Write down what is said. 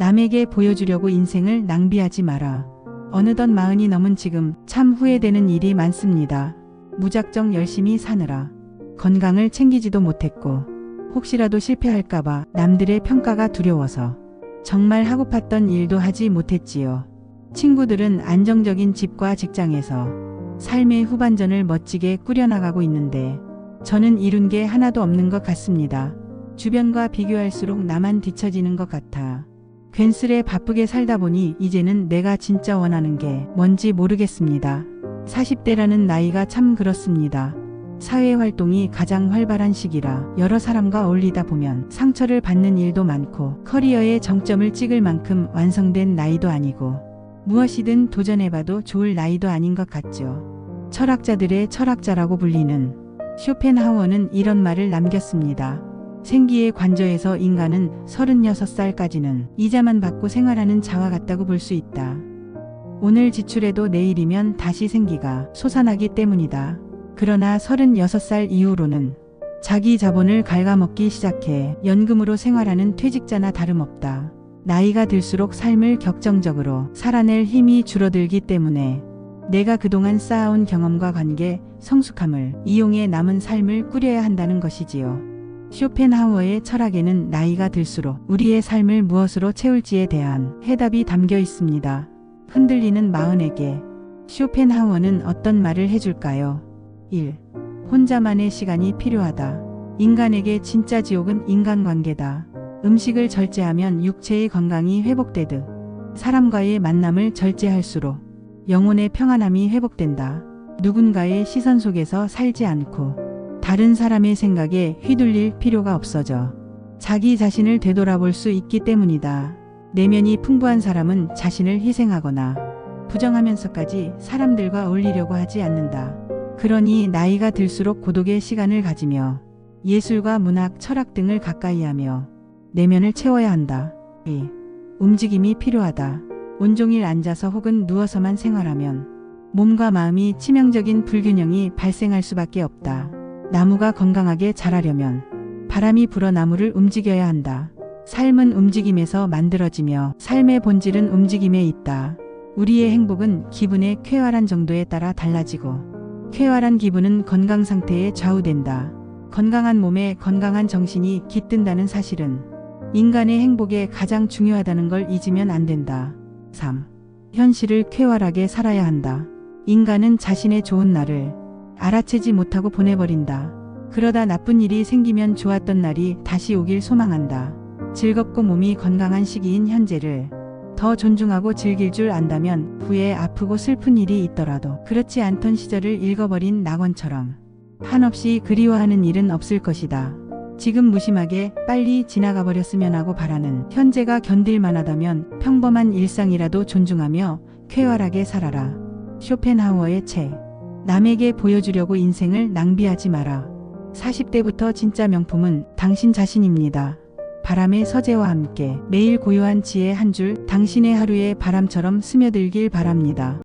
남에게 보여주려고 인생을 낭비하지 마라. 어느덧 마흔이 넘은 지금 참 후회되는 일이 많습니다. 무작정 열심히 사느라 건강을 챙기지도 못했고 혹시라도 실패할까봐 남들의 평가가 두려워서 정말 하고팠던 일도 하지 못했지요. 친구들은 안정적인 집과 직장에서 삶의 후반전을 멋지게 꾸려나가고 있는데 저는 이룬 게 하나도 없는 것 같습니다. 주변과 비교할수록 나만 뒤처지는 것 같아. 괜스레 바쁘게 살다 보니 이제는 내가 진짜 원하는 게 뭔지 모르겠습니다. 40대라는 나이가 참 그렇습니다. 사회 활동이 가장 활발한 시기라 여러 사람과 어울리다 보면 상처를 받는 일도 많고 커리어의 정점을 찍을 만큼 완성된 나이도 아니고 무엇이든 도전해봐도 좋을 나이도 아닌 것 같죠. 철학자들의 철학자라고 불리는 쇼펜하워는 이런 말을 남겼습니다. 생기의 관저에서 인간은 36살까지는 이자만 받고 생활하는 자와 같다고 볼 수 있다. 오늘 지출해도 내일이면 다시 생기가 솟아나기 때문이다. 그러나 36살 이후로는 자기 자본을 갉아먹기 시작해 연금으로 생활하는 퇴직자나 다름없다. 나이가 들수록 삶을 격정적으로 살아낼 힘이 줄어들기 때문에 내가 그동안 쌓아온 경험과 관계, 성숙함을 이용해 남은 삶을 꾸려야 한다는 것이지요. 쇼펜하우어의 철학에는 나이가 들수록 우리의 삶을 무엇으로 채울지에 대한 해답이 담겨 있습니다. 흔들리는 마흔에게 쇼펜하우어는 어떤 말을 해줄까요? 1. 혼자만의 시간이 필요하다. 인간에게 진짜 지옥은 인간관계다. 음식을 절제하면 육체의 건강이 회복되듯 사람과의 만남을 절제할수록 영혼의 평안함이 회복된다. 누군가의 시선 속에서 살지 않고 다른 사람의 생각에 휘둘릴 필요가 없어져 자기 자신을 되돌아볼 수 있기 때문이다. 내면이 풍부한 사람은 자신을 희생하거나 부정하면서까지 사람들과 어울리려고 하지 않는다. 그러니 나이가 들수록 고독의 시간을 가지며 예술과 문학, 철학 등을 가까이 하며 내면을 채워야 한다. 2. 움직임이 필요하다. 온종일 앉아서 혹은 누워서만 생활하면 몸과 마음이 치명적인 불균형이 발생할 수밖에 없다. 나무가 건강하게 자라려면 바람이 불어 나무를 움직여야 한다. 삶은 움직임에서 만들어지며 삶의 본질은 움직임에 있다. 우리의 행복은 기분의 쾌활한 정도에 따라 달라지고 쾌활한 기분은 건강 상태에 좌우된다. 건강한 몸에 건강한 정신이 깃든다는 사실은 인간의 행복에 가장 중요하다는 걸 잊으면 안 된다. 3. 현실을 쾌활하게 살아야 한다. 인간은 자신의 좋은 날을 알아채지 못하고 보내버린다. 그러다 나쁜 일이 생기면 좋았던 날이 다시 오길 소망한다. 즐겁고 몸이 건강한 시기인 현재를 더 존중하고 즐길 줄 안다면 후에 아프고 슬픈 일이 있더라도 그렇지 않던 시절을 읽어버린 낙원처럼 한없이 그리워하는 일은 없을 것이다. 지금 무심하게 빨리 지나가 버렸으면 하고 바라는 현재가 견딜 만 하다면 평범한 일상이라도 존중하며 쾌활하게 살아라. 쇼펜하우어의 책. 남에게 보여주려고 인생을 낭비하지 마라. 40대부터 진짜 명품은 당신 자신입니다. 바람의 서재와 함께 매일 고요한 지혜 한 줄 당신의 하루에 바람처럼 스며들길 바랍니다.